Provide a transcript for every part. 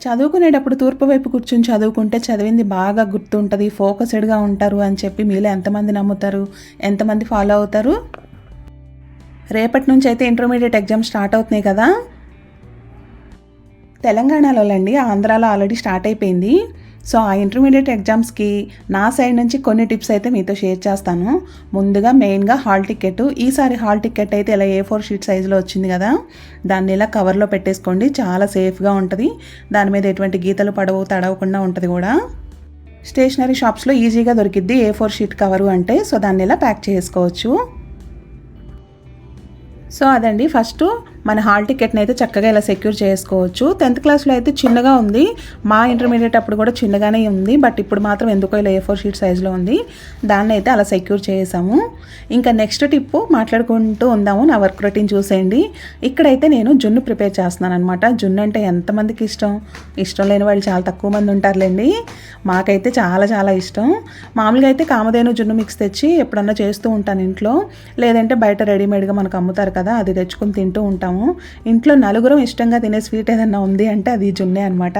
చదువుకునేటప్పుడు తూర్పు వైపు కూర్చొని చదువుకుంటే చదివింది బాగా గుర్తుంటుంది ఫోకస్డ్గా ఉంటారు అని చెప్పి మీలో ఎంతమంది నమ్ముతారు? ఎంతమంది ఫాలో అవుతారు? రేపటి నుంచి అయితే ఇంటర్మీడియట్ ఎగ్జామ్ స్టార్ట్ అవుతున్నాయి కదా? తెలంగాణలో అండి ఆంధ్రాలో ఆల్రెడీ స్టార్ట్ అయిపోయింది. సో ఆ ఇంటర్మీడియట్ ఎగ్జామ్స్కి నా సైడ్ నుంచి కొన్ని టిప్స్ అయితే మీతో షేర్ చేస్తాను. ముందుగా మెయిన్గా హాల్ టికెట్ ఈసారి హాల్ టికెట్ అయితే ఇలా ఏ ఫోర్ షీట్ సైజులో వచ్చింది కదా దాన్ని ఇలా కవర్లో పెట్టేసుకోండి. చాలా సేఫ్గా ఉంటుంది. దాని మీద ఎటువంటి గీతలు పడవు తడవకుండా ఉంటుంది కూడా. స్టేషనరీ షాప్స్లో ఈజీగా దొరికిద్ది ఏ ఫోర్ షీట్ కవరు అంటే. సో దాన్ని ఇలా ప్యాక్ చేసుకోవచ్చు. సో అదండి. ఫస్ట్ మన హాల్ టికెట్ని అయితే చక్కగా ఇలా సెక్యూర్ చేసుకోవచ్చు. టెన్త్ క్లాస్లో అయితే చిన్నగా ఉంది. మా ఇంటర్మీడియట్ అప్పుడు కూడా చిన్నగానే ఉంది. బట్ ఇప్పుడు మాత్రం ఎందుకో ఇలా ఏ ఫోర్ షీట్ సైజులో ఉంది. దాన్ని అయితే అలా సెక్యూర్ చేసాము. ఇంకా నెక్స్ట్ టిప్పు మాట్లాడుకుంటూ ఉందాము. నా వర్క్ రొటీన్ చూసేయండి. ఇక్కడైతే నేను జున్ను ప్రిపేర్ చేస్తున్నాను అనమాట జున్ను అంటే ఎంతమందికి ఇష్టం? ఇష్టం లేని వాళ్ళు చాలా తక్కువ మంది ఉంటారులేండి. మాకైతే చాలా చాలా ఇష్టం. మామూలుగా అయితే కామధేను జున్ను మిక్స్ తెచ్చి ఎప్పుడన్నా చేస్తూ ఉంటాను ఇంట్లో. లేదంటే బయట రెడీమేడ్గా మనకు అమ్ముతారు కదా అది తెచ్చుకొని తింటూ చేస్తాము ఇంట్లో నలుగురం ఇష్టంగా తినే స్వీట్ ఏదన్నా ఉంది అంటే అది జున్నే అనమాట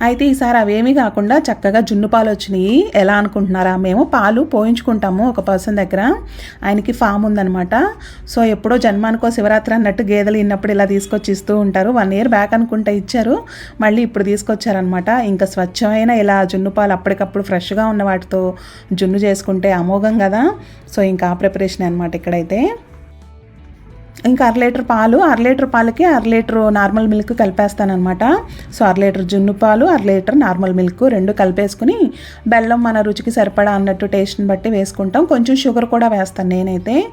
అయితే ఈసారి అవేమీ కాకుండా చక్కగా జున్ను పాలు వచ్చినాయి. ఎలా అనుకుంటున్నారా? మేము పాలు పోయించుకుంటాము ఒక పర్సన్ దగ్గర. ఆయనకి ఫామ్ ఉందనమాట సో ఎప్పుడో జన్మానికో శివరాత్రి అన్నట్టు గేదెలు ఇన్నప్పుడు ఇలా తీసుకొచ్చి ఇస్తూ ఉంటారు. వన్ ఇయర్ బ్యాక్ అనుకుంటే ఇచ్చారు. మళ్ళీ ఇప్పుడు తీసుకొచ్చారనమాట ఇంకా స్వచ్ఛమైన ఇలా జున్ను పాలు అప్పటికప్పుడు ఫ్రెష్గా ఉన్న వాటితో జున్ను చేసుకుంటే అమోఘం కదా. సో ఇంకా ఆ ప్రిపరేషన్ అనమాట ఇక్కడైతే. ఇంకా అర లీటర్ పాలు అర లీటర్ పాలకి అర లీటర్ నార్మల్ మిల్క్ కలిపేస్తాను అనమాట సో అర లీటర్ జున్ను పాలు అర లీటర్ నార్మల్ మిల్క్ రెండు కలిపేసుకుని బెల్లం మన రుచికి సరిపడా అన్నట్టు టేస్ట్ని బట్టి వేసుకుంటాం. కొంచెం షుగర్ కూడా వేస్తాను నేనైతే.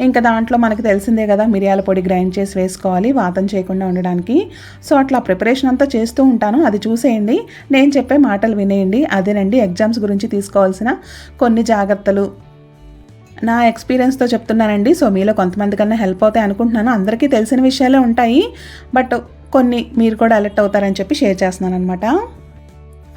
ఇంకా దాంట్లో మనకి తెలిసిందే కదా మిరియాల పొడి గ్రైండ్ చేసి వేసుకోవాలి వాతం చేయకుండా ఉండడానికి. సో అట్లా ప్రిపరేషన్ అంతా చేస్తూ ఉంటాను. అది చూసేయండి. నేను చెప్పే మాటలు వినేయండి. అదేనండి ఎగ్జామ్స్ గురించి తీసుకోవాల్సిన కొన్ని జాగ్రత్తలు. నా ఎక్స్పీరియన్స్తో చెప్తున్నానండి. సో మీలో కొంతమంది కన్నా హెల్ప్ అవుతాయి అనుకుంటున్నాను. అందరికీ తెలిసిన విషయాలే ఉంటాయి. బట్ కొన్ని మీరు కూడా అలర్ట్ అవుతారని చెప్పి షేర్ చేస్తున్నాను అనమాట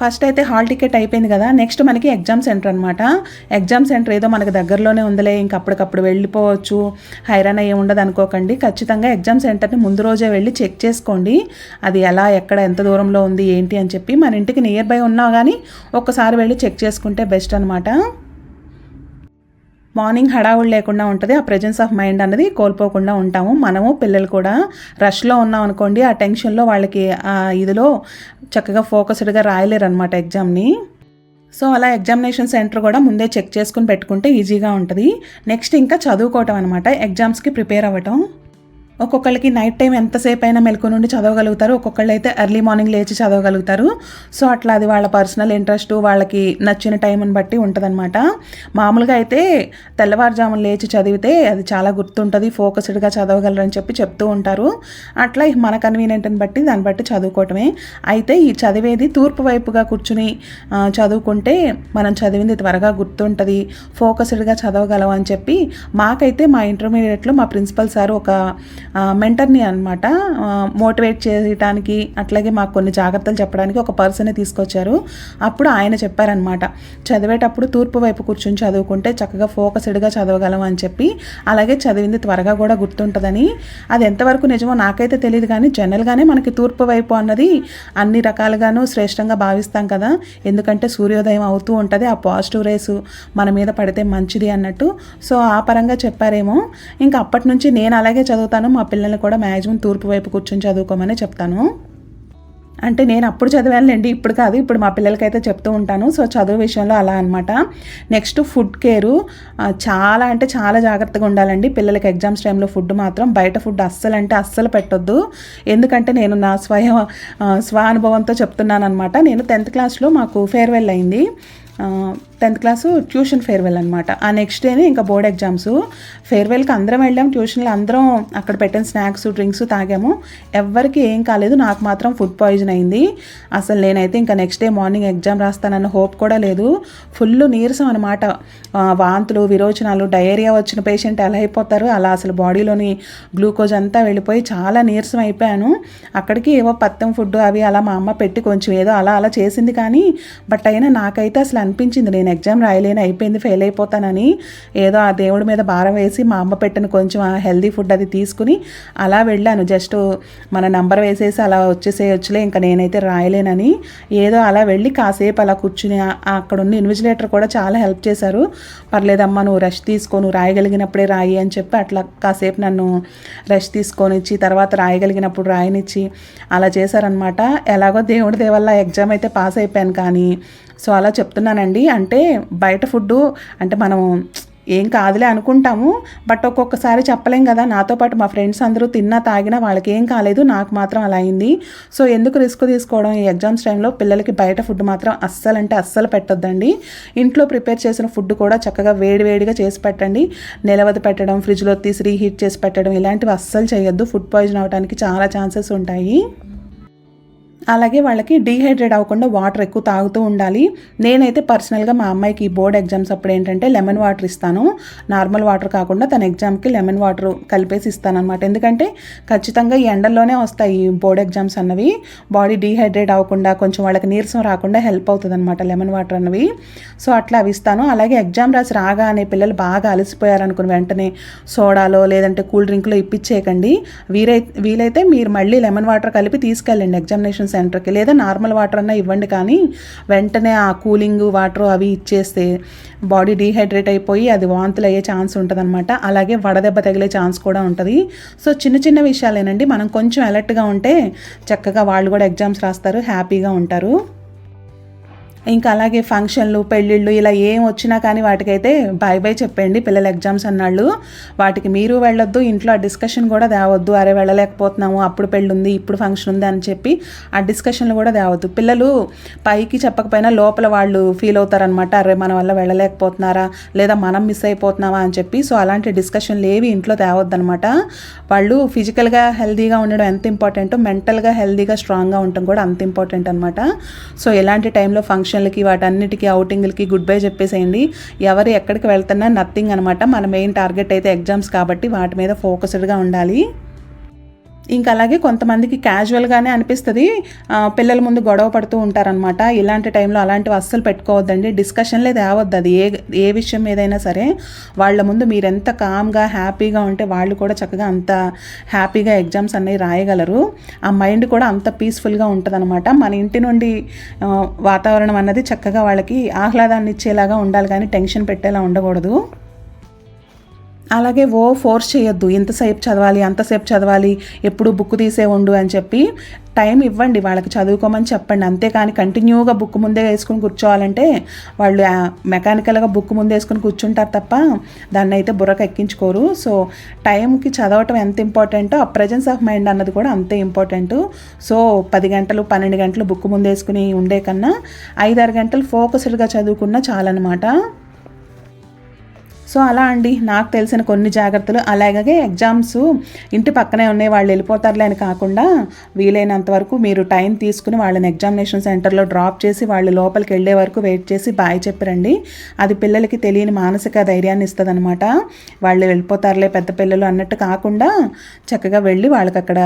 ఫస్ట్ అయితే హాల్ టికెట్ అయిపోయింది కదా. నెక్స్ట్ మనకి ఎగ్జామ్ సెంటర్ అనమాట ఎగ్జామ్ సెంటర్ ఏదో మనకు దగ్గరలోనే ఉందిలే. ఇంక అప్పటికప్పుడు వెళ్ళిపోవచ్చు. హైరాన్ అయ్యి ఉండదు అనుకోకండి. ఖచ్చితంగా ఎగ్జామ్ సెంటర్ని ముందు రోజే వెళ్ళి చెక్ చేసుకోండి. అది ఎలా ఎక్కడ ఎంత దూరంలో ఉంది ఏంటి అని చెప్పి మన ఇంటికి నియర్ బై ఉన్నా కానీ ఒక్కసారి వెళ్ళి చెక్ చేసుకుంటే బెస్ట్ అనమాట మార్నింగ్ హడావుడి లేకుండా ఉంటుంది. ఆ ప్రెజెన్స్ ఆఫ్ మైండ్ అన్నది కోల్పోకుండా ఉంటాము. మనము పిల్లలు కూడా రష్లో ఉన్నాం అనుకోండి ఆ టెన్షన్లో వాళ్ళకి ఆ ఇదిలో చక్కగా ఫోకస్డ్గా రాయలేరు అనమాట ఎగ్జామ్ని సో అలా ఎగ్జామినేషన్ సెంటర్ కూడా ముందే చెక్ చేసుకుని పెట్టుకుంటే ఈజీగా ఉంటుంది. నెక్స్ట్ ఇంకా చదువుకోవటం అనమాట ఎగ్జామ్స్కి ప్రిపేర్ అవ్వటం. ఒక్కొక్కళ్ళకి నైట్ టైం ఎంతసేపు అయినా మెలకు నుండి చదవగలుగుతారు. ఒక్కొక్కళ్ళు అయితే ఎర్లీ మార్నింగ్ లేచి చదవగలుగుతారు. సో అట్లా అది వాళ్ళ పర్సనల్ ఇంట్రెస్ట్ వాళ్ళకి నచ్చిన టైంని బట్టి ఉంటుందన్నమాట. మామూలుగా అయితే తెల్లవారుజామున లేచి చదివితే అది చాలా గుర్తుంటుంది. ఫోకస్డ్గా చదవగలరు అని చెప్పి చెప్తూ ఉంటారు. అట్లా మన కన్వీనియంట్ని బట్టి దాన్ని బట్టి చదువుకోవటమే. అయితే ఈ చదివేది తూర్పు వైపుగా కూర్చుని చదువుకుంటే మనం చదివింది త్వరగా గుర్తుంటుంది. ఫోకస్డ్గా చదవగలం అని చెప్పి మాకైతే మా ఇంటర్మీడియట్లో మా ప్రిన్సిపల్ సార్ ఒక మెంటర్ని అనమాట మోటివేట్ చేయడానికి అట్లాగే మాకు కొన్ని జాగ్రత్తలు చెప్పడానికి ఒక పర్సన్ తీసుకొచ్చారు. అప్పుడు ఆయన చెప్పారనమాట చదివేటప్పుడు తూర్పు వైపు కూర్చొని చదువుకుంటే చక్కగా ఫోకస్డ్గా చదవగలం అని చెప్పి. అలాగే చదివింది త్వరగా కూడా గుర్తుంటుందని. అది ఎంతవరకు నిజమో నాకైతే తెలియదు కానీ జనరల్గానే మనకి తూర్పు వైపు అన్నది అన్ని రకాలుగాను శ్రేష్టంగా భావిస్తాం కదా. ఎందుకంటే సూర్యోదయం అవుతూ ఉంటుంది ఆ పాజిటివ్ రేసు మన మీద పడితే మంచిది అన్నట్టు. సో ఆ పరంగా చెప్పారేమో. ఇంకా అప్పటి నుంచి నేను అలాగే చదువుతాను మా పిల్లల్ని కూడా మ్యాక్సిమం తూర్పు వైపు కూర్చొని చదువుకోమని చెప్తాను. అంటే నేను అప్పుడు చదివానులేండి ఇప్పుడు కాదు ఇప్పుడు మా పిల్లలకైతే చెప్తూ ఉంటాను. సో చదువు విషయంలో అలా అనమాట నెక్స్ట్ ఫుడ్ కేరు. చాలా అంటే చాలా జాగ్రత్తగా ఉండాలండి. పిల్లలకి ఎగ్జామ్స్ టైంలో ఫుడ్ మాత్రం. బయట ఫుడ్ అస్సలు అంటే అస్సలు పెట్టొద్దు. ఎందుకంటే నేను నా స్వయం స్వ అనుభవంతో చెప్తున్నాను అనమాట నేను టెన్త్ క్లాస్లో మాకు ఫేర్వెల్ అయింది. టెన్త్ క్లాసు ట్యూషన్ ఫేర్వెల్ అనమాట ఆ నెక్స్ట్ డేనే ఇంకా బోర్డ్ ఎగ్జామ్స్. ఫేర్వెల్కి అందరం వెళ్ళాం. ట్యూషన్లో అందరం అక్కడ పెట్టిన స్నాక్స్ డ్రింక్స్ తాగాము. ఎవ్వరికి ఏం కాలేదు. నాకు మాత్రం ఫుడ్ పాయిజన్ అయింది. అసలు నేనైతే ఇంకా నెక్స్ట్ డే మార్నింగ్ ఎగ్జామ్ రాస్తానన్న హోప్ కూడా లేదు. ఫుల్ నీరసం అనమాట వాంతులు విరోచనాలు డయేరియా వచ్చిన పేషెంట్ ఎలా అయిపోతారు? అలా అసలు బాడీలోని గ్లూకోజ్ అంతా వెళ్ళిపోయి చాలా నీరసం అయిపోయాను. అక్కడికి ఏవో పత్తం ఫుడ్ అవి అలా మా అమ్మ పెట్టి కొంచెం ఏదో అలా అలా చేసింది కానీ బట్ అయినా నాకైతే అసలు అనిపించింది. నేను నేను ఎగ్జామ్ రాయలేని అయిపోయింది ఫెయిల్ అయిపోతానని ఏదో ఆ దేవుడి మీద భారం వేసి మా అమ్మ పెట్టిన కొంచెం ఆ హెల్దీ ఫుడ్ అది తీసుకుని అలా వెళ్ళాను. జస్ట్ మన నంబర్ వేసేసి అలా వచ్చేసేయొచ్చులే ఇంకా నేనైతే రాయలేనని ఏదో అలా వెళ్ళి కాసేపు అలా కూర్చుని అక్కడ ఉన్న ఇన్విజిలేటర్ కూడా చాలా హెల్ప్ చేశారు. పర్లేదమ్మా నువ్వు రెస్ట్ తీసుకో నువ్వు రాయగలిగినప్పుడే రాయి అని చెప్పి అట్లా కాసేపు నన్ను రెస్ట్ తీసుకొని ఇచ్చి తర్వాత రాయగలిగినప్పుడు రాయనిచ్చి అలా చేశారనమాట ఎలాగో దేవుడి దేవల్ల ఎగ్జామ్ అయితే పాస్ అయిపోయాను కానీ సో అలా చెప్తున్నానండి. అంటే బయట ఫుడ్డు అంటే మనం ఏం కాదులే అనుకుంటాము. బట్ ఒక్కొక్కసారి చెప్పలేం కదా నాతో పాటు మా ఫ్రెండ్స్ అందరూ తిన్నా తాగినా వాళ్ళకి ఏం కాలేదు నాకు మాత్రం అలా అయింది. సో ఎందుకు రిస్క్ తీసుకోవడం? ఈ ఎగ్జామ్స్ టైంలో పిల్లలకి బయట ఫుడ్ మాత్రం అస్సలు అంటే అస్సలు పెట్టొద్దండి. ఇంట్లో ప్రిపేర్ చేసిన ఫుడ్ కూడా చక్కగా వేడివేడిగా చేసి పెట్టండి. నిలవది పెట్టడం ఫ్రిడ్జ్లో తీసి రీహీట్ చేసి పెట్టడం ఇలాంటివి అస్సలు చేయొద్దు. ఫుడ్ పాయిజన్ అవడానికి చాలా ఛాన్సెస్ ఉంటాయి. అలాగే వాళ్ళకి డీహైడ్రేట్ అవ్వకుండా వాటర్ ఎక్కువ తాగుతూ ఉండాలి. నేనైతే పర్సనల్గా మా అమ్మాయికి బోర్డ్ ఎగ్జామ్స్ అప్పుడు ఏంటంటే లెమన్ వాటర్ ఇస్తాను. నార్మల్ వాటర్ కాకుండా తన ఎగ్జామ్కి లెమన్ వాటర్ కలిపేసి ఇస్తాను అనమాట ఎందుకంటే ఖచ్చితంగా ఈ ఎండల్లోనే వస్తాయి ఈ బోర్డ్ ఎగ్జామ్స్ అన్నవి. బాడీ డీహైడ్రేట్ అవ్వకుండా కొంచెం వాళ్ళకి నీరసం రాకుండా హెల్ప్ అవుతుంది అనమాట లెమన్ వాటర్ అన్నవి. సో అట్లా అవి ఇస్తాను. అలాగే ఎగ్జామ్ రాసి రాగానే పిల్లలు బాగా అలసిపోయారు అనుకుని వెంటనే సోడాలో లేదంటే కూల్ డ్రింక్లో ఇప్పించేయకండి. వీరై వీలైతే మీరు మళ్ళీ లెమన్ వాటర్ కలిపి తీసుకెళ్ళండి ఎగ్జామినేషన్ సెంటర్కి లేదా నార్మల్ వాటర్ అన్నా ఇవ్వండి కానీ వెంటనే ఆ కూలింగ్ వాటర్ అవి ఇచ్చేస్తే బాడీ డీహైడ్రేట్ అయిపోయి అది వాంతులు అయ్యే ఛాన్స్ ఉంటుంది అలాగే వడదెబ్బ తగిలే ఛాన్స్ కూడా ఉంటుంది. సో చిన్న చిన్న విషయాలేనండి. మనం కొంచెం అలర్ట్గా ఉంటే చక్కగా వాళ్ళు కూడా ఎగ్జామ్స్ రాస్తారు హ్యాపీగా ఉంటారు. ఇంకా అలాగే ఫంక్షన్లు పెళ్ళిళ్ళు ఇలా ఏం వచ్చినా కానీ వాటికైతే బాయ్ బాయ్ చెప్పండి పిల్లల ఎగ్జామ్స్ అన్నాళ్ళు. వాటికి మీరు వెళ్ళొద్దు ఇంట్లో ఆ డిస్కషన్ కూడా తేవద్దు. అరే వెళ్ళలేకపోతున్నాము. అప్పుడు పెళ్ళి ఉంది ఇప్పుడు ఫంక్షన్ ఉంది అని చెప్పి ఆ డిస్కషన్లు కూడా తేవద్దు. పిల్లలు పైకి చెప్పకపోయినా లోపల వాళ్ళు ఫీల్ అవుతారనమాట అరే మన వల్ల వెళ్ళలేకపోతున్నారా? లేదా మనం మిస్ అయిపోతున్నావా అని చెప్పి. సో అలాంటి డిస్కషన్లు ఏవి ఇంట్లో తేవద్దనమాట వాళ్ళు ఫిజికల్గా హెల్తీగా ఉండడం ఎంత ఇంపార్టెంటో మెంటల్గా హెల్దీగా స్ట్రాంగ్గా ఉండటం కూడా అంత ఇంపార్టెంట్ అనమాట సో ఎలాంటి టైంలో ఫంక్షన్ ఫంక్షన్లకి వాటన్నిటికీ అవుటింగ్లకి గుడ్ బై చెప్పేసేయండి. ఎవరు ఎక్కడికి వెళ్తున్నా నథింగ్ అనమాట మన మెయిన్ టార్గెట్ అయితే ఎగ్జామ్స్ కాబట్టి వాటి మీద ఫోకస్డ్గా ఉండాలి. ఇంకా అలాగే కొంతమందికి క్యాజువల్గానే అనిపిస్తుంది. పిల్లల ముందు గొడవ పడుతూ ఉంటారనమాట ఇలాంటి టైంలో అలాంటివి అస్సలు పెట్టుకోవద్దండి. డిస్కషన్లే తేవద్దు అది. ఏ ఏ విషయం ఏదైనా సరే వాళ్ళ ముందు మీరు ఎంత కామ్గా హ్యాపీగా ఉంటే వాళ్ళు కూడా చక్కగా అంత హ్యాపీగా ఎగ్జామ్స్ అనేవి రాయగలరు. ఆ మైండ్ కూడా అంత పీస్ఫుల్గా ఉంటుందన్నమాట. మన ఇంటి నుండి వాతావరణం అన్నది చక్కగా వాళ్ళకి ఆహ్లాదాన్ని ఇచ్చేలాగా ఉండాలి కానీ టెన్షన్ పెట్టేలా ఉండకూడదు. అలాగే ఓ ఫోర్స్ చేయొద్దు. ఇంతసేపు చదవాలి అంతసేపు చదవాలి ఎప్పుడు బుక్ తీసే ఉండు అని చెప్పి టైం ఇవ్వండి. వాళ్ళకి చదువుకోమని చెప్పండి. అంతేకాని కంటిన్యూగా బుక్ ముందే వేసుకుని కూర్చోవాలంటే వాళ్ళు మెకానికల్గా బుక్ ముందే వేసుకుని కూర్చుంటారు తప్ప దాన్ని అయితే బుర్రకు ఎక్కించుకోరు. సో టైంకి చదవటం ఎంత ఇంపార్టెంటో ఆ ప్రజెన్స్ ఆఫ్ మైండ్ అన్నది కూడా అంతే ఇంపార్టెంట్. సో పది గంటలు పన్నెండు గంటలు బుక్ ముందు వేసుకుని ఉండే కన్నా ఐదారు గంటలు ఫోకస్డ్గా చదువుకున్నా చాలన్నమాట. సో అలా అండి. నాకు తెలిసిన కొన్ని జాగ్రత్తలు. అలాగే ఎగ్జామ్స్ ఇంటి పక్కనే ఉన్నాయి. వాళ్ళు వెళ్ళిపోతారులే అని కాకుండా వీలైనంత వరకు మీరు టైం తీసుకుని వాళ్ళని ఎగ్జామినేషన్ సెంటర్లో డ్రాప్ చేసి వాళ్ళు లోపలికి వెళ్ళే వరకు వెయిట్ చేసి బాయ్ చెప్పిరండి. అది పిల్లలకి తెలియని మానసిక ధైర్యాన్ని ఇస్తుంది అనమాట వాళ్ళు వెళ్ళిపోతారులే పెద్ద పిల్లలు అన్నట్టు కాకుండా చక్కగా వెళ్ళి వాళ్ళకి అక్కడ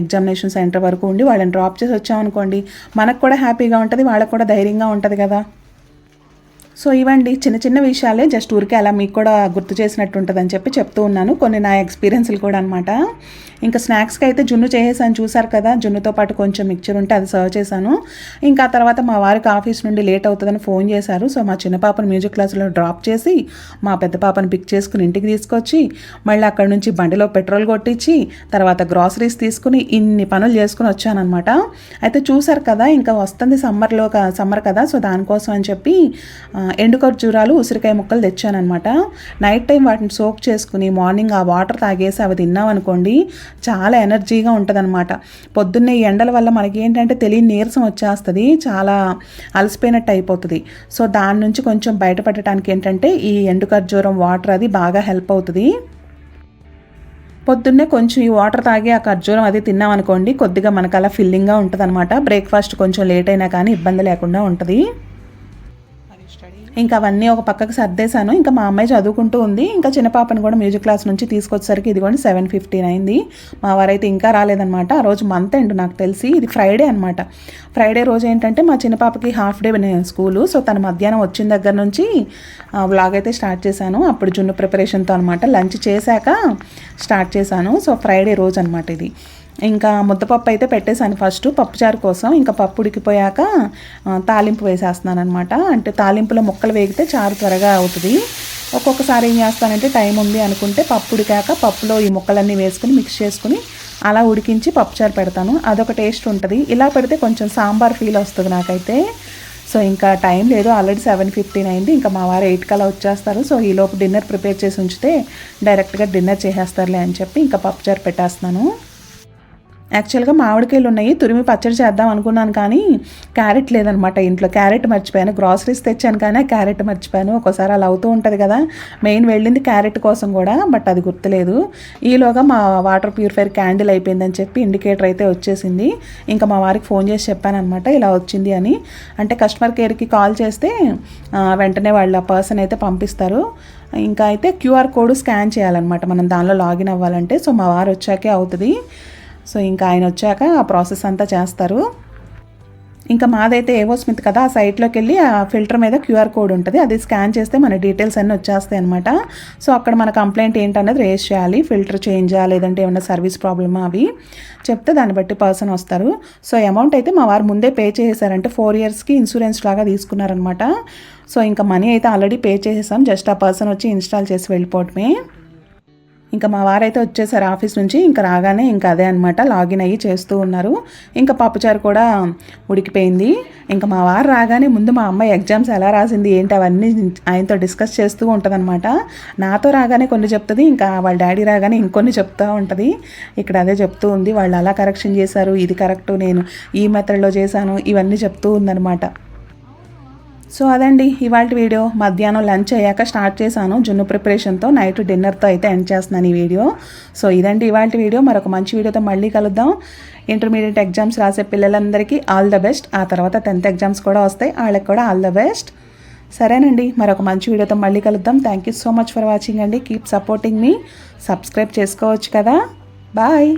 ఎగ్జామినేషన్ సెంటర్ వరకు ఉండి వాళ్ళని డ్రాప్ చేసి వచ్చామనుకోండి మనకు కూడా హ్యాపీగా ఉంటుంది వాళ్ళకు కూడా ధైర్యంగా ఉంటుంది కదా. సో ఇవండి చిన్న చిన్న విషయాలే. జస్ట్ ఊరికే అలా మీకు కూడా గుర్తు చేసినట్టు ఉంటుందని చెప్పి చెప్తూ ఉన్నాను. కొన్ని నా ఎక్స్పీరియన్స్లు కూడా అనమాట ఇంకా స్నాక్స్కి అయితే జున్ను చేసేసాను. చూసారు కదా జున్నుతో పాటు కొంచెం మిక్చర్ ఉంటే అది సర్వ్ చేశాను. ఇంకా తర్వాత మా వారికి ఆఫీస్ నుండి లేట్ అవుతుందని ఫోన్ చేశారు. సో మా చిన్న పాపను మ్యూజిక్ క్లాస్లో డ్రాప్ చేసి మా పెద్ద పాపను పిక్ చేసుకుని ఇంటికి తీసుకొచ్చి మళ్ళీ అక్కడ నుంచి బండిలో పెట్రోల్ కొట్టించి తర్వాత గ్రాసరీస్ తీసుకుని ఇన్ని పనులు చేసుకుని వచ్చానమాట అయితే చూసారు కదా ఇంకా వస్తుంది సమ్మర్లో సమ్మర్ కదా సో దానికోసం అని చెప్పి ఎండు ఖర్జూరాలు ఉసిరికాయ ముక్కలు తెచ్చానమాట నైట్ టైం వాటిని సోక్ చేసుకుని మార్నింగ్ ఆ వాటర్ తాగేసి అవి తిన్నామనుకోండి చాలా ఎనర్జీగా ఉంటుందన్నమాట. పొద్దున్నే ఈ ఎండల వల్ల మనకి ఏంటంటే తెలియని నీరసం వచ్చేస్తుంది చాలా అలసిపోయినట్టు అయిపోతుంది. సో దాని నుంచి కొంచెం బయటపడటానికి ఏంటంటే ఈ ఎండు ఖర్జూరం వాటర్ అది బాగా హెల్ప్ అవుతుంది. పొద్దున్నే కొంచెం ఈ వాటర్ తాగి ఆ ఖర్జూరం అది తిన్నామనుకోండి కొద్దిగా మనకు అలా ఫిల్లింగ్గా ఉంటుంది అనమాట బ్రేక్ఫాస్ట్ కొంచెం లేట్ అయినా కానీ ఇబ్బంది లేకుండా ఉంటుంది. ఇంకా అవన్నీ ఒక పక్కకు సర్దేశాను. ఇంకా మా అమ్మాయి చదువుకుంటూ ఉంది. ఇంకా చిన్న పాపని కూడా మ్యూజిక్ క్లాస్ నుంచి తీసుకొచ్చేసరికి ఇదిగోండి సెవెన్ ఫిఫ్టీన్ అయింది మా వారైతే ఇంకా రాలేదనమాట ఆ రోజు మంత్ ఎండ్ నాకు తెలిసి. ఇది ఫ్రైడే అనమాట ఫ్రైడే రోజు ఏంటంటే మా చిన్న పాపకి హాఫ్ డే స్కూలు. సో తను మధ్యాహ్నం వచ్చిన దగ్గర నుంచి వ్లాగ్ అయితే స్టార్ట్ చేశాను. అప్పుడు జున్ను ప్రిపరేషన్తో అనమాట లంచ్ చేశాక స్టార్ట్ చేశాను. సో ఫ్రైడే రోజు అనమాట ఇది. ఇంకా ముద్దపప్పు అయితే పెట్టేశాను ఫస్ట్ పప్పుచారు కోసం. ఇంకా పప్పు ఉడికిపోయాక తాలింపు వేసేస్తున్నాను అనమాట అంటే తాలింపులో ముక్కలు వేగితే చారు త్వరగా అవుతుంది. ఒక్కొక్కసారి ఏం చేస్తానంటే టైం ఉంది అనుకుంటే పప్పు ఉడికాక పప్పులో ఈ ముక్కలన్నీ వేసుకుని మిక్స్ చేసుకుని అలా ఉడికించి పప్పుచారు పెడతాను. అదొక టేస్ట్ ఉంటుంది. ఇలా పెడితే కొంచెం సాంబార్ ఫీల్ వస్తుంది నాకైతే. సో ఇంకా టైం లేదు. ఆల్రెడీ సెవెన్ ఫిఫ్టీన్ అయింది. ఇంకా మా వారు ఎయిట్ కల్లా వచ్చేస్తారు. సో ఈలోపు డిన్నర్ ప్రిపేర్ చేసి ఉంచితే డైరెక్ట్గా డిన్నర్ చేసేస్తారులే అని చెప్పి ఇంకా పప్పుచారు పెట్టేస్తున్నాను. యాక్చువల్గా మామిడికాయలు ఉన్నాయి. తురిమి పచ్చడి చేద్దాం అనుకున్నాను కానీ క్యారెట్ లేదనమాట ఇంట్లో. క్యారెట్ మర్చిపోయాను. గ్రాసరీస్ తెచ్చాను కానీ క్యారెట్ మర్చిపోయాను. ఒక్కోసారి అలా అవుతూ ఉంటుంది కదా. మెయిన్ వెళ్ళింది క్యారెట్ కోసం కూడా బట్ అది గుర్తులేదు. ఈలోగా మా వాటర్ ప్యూరిఫైర్ క్యాండిల్ అయిపోయిందని చెప్పి ఇండికేటర్ అయితే వచ్చేసింది. ఇంకా మా వారికి ఫోన్ చేసి చెప్పానమాట ఇలా వచ్చింది అని. అంటే కస్టమర్ కేర్కి కాల్ చేస్తే వెంటనే వాళ్ళ పర్సన్ అయితే పంపిస్తారు. ఇంకా అయితే క్యూఆర్ కోడ్ స్కాన్ చేయాలన్నమాట మనం దానిలో లాగిన్ అవ్వాలంటే. సో మా వారు వచ్చాకే అవుతుంది. సో ఇంకా ఆయన వచ్చాక ఆ ప్రాసెస్ అంతా చేస్తారు. ఇంకా మాదైతే ఏవో స్మిత్ కదా ఆ సైట్లోకి వెళ్ళి ఆ ఫిల్టర్ మీద క్యూఆర్ కోడ్ ఉంటుంది. అది స్కాన్ చేస్తే మన డీటెయిల్స్ అన్నీ వచ్చేస్తాయి అనమాట సో అక్కడ మన కంప్లైంట్ ఏంటనేది రేస్ చేయాలి ఫిల్టర్ చేంజా లేదంటే ఏమైనా సర్వీస్ ప్రాబ్లమా అవి చెప్తే దాన్ని బట్టి పర్సన్ వస్తారు. సో అమౌంట్ అయితే మా వారు ముందే పే చేసేసారంటే ఫోర్ ఇయర్స్కి ఇన్సూరెన్స్ లాగా తీసుకున్నారనమాట సో ఇంకా మనీ అయితే ఆల్రెడీ పే చేసేసాం జస్ట్ ఆ పర్సన్ వచ్చి ఇన్స్టాల్ చేసి వెళ్ళిపోవటమే. ఇంకా మా వారైతే వచ్చేసారు ఆఫీస్ నుంచి ఇంకా రాగానే ఇంకా అదే అనమాట లాగిన్ అయ్యి చేస్తూ ఉన్నారు. ఇంకా పప్పుచారు కూడా ఉడికిపోయింది. ఇంకా మా వారు రాగానే ముందు మా అమ్మాయి ఎగ్జామ్స్ ఎలా రాసింది ఏంటి అవన్నీ ఆయనతో డిస్కస్ చేస్తూ ఉంటుందన్నమాట. నాతో రాగానే కొన్ని చెప్తుంది ఇంకా వాళ్ళ డాడీ రాగానే ఇంకొన్ని చెప్తూ ఉంటుంది. ఇక్కడ అదే చెప్తూ ఉంది వాళ్ళు అలా కరెక్షన్ చేశారు ఇది కరెక్ట్ నేను ఈ మెథడ్లో చేశాను ఇవన్నీ చెప్తూ ఉందన్నమాట. సో అదండి ఇవాళ వీడియో. మధ్యాహ్నం లంచ్ అయ్యాక స్టార్ట్ చేశాను. జున్ను ప్రిపరేషన్తో నైట్ డిన్నర్తో అయితే ఎండ్ చేస్తున్నాను ఈ వీడియో. సో ఇదండి ఇవాళ వీడియో. మరొక మంచి వీడియోతో మళ్ళీ కలుద్దాం. ఇంటర్మీడియట్ ఎగ్జామ్స్ రాసే పిల్లలందరికీ ఆల్ ద బెస్ట్ ఆ తర్వాత టెన్త్ ఎగ్జామ్స్ కూడా వస్తాయి. వాళ్ళకి కూడా ఆల్ ద బెస్ట్ సరేనండి మరొక మంచి వీడియోతో మళ్ళీ కలుద్దాం. Thank you so much for watching అండి. కీప్ సపోర్టింగ్ మీ సబ్స్క్రైబ్ చేసుకోవచ్చు కదా. బాయ్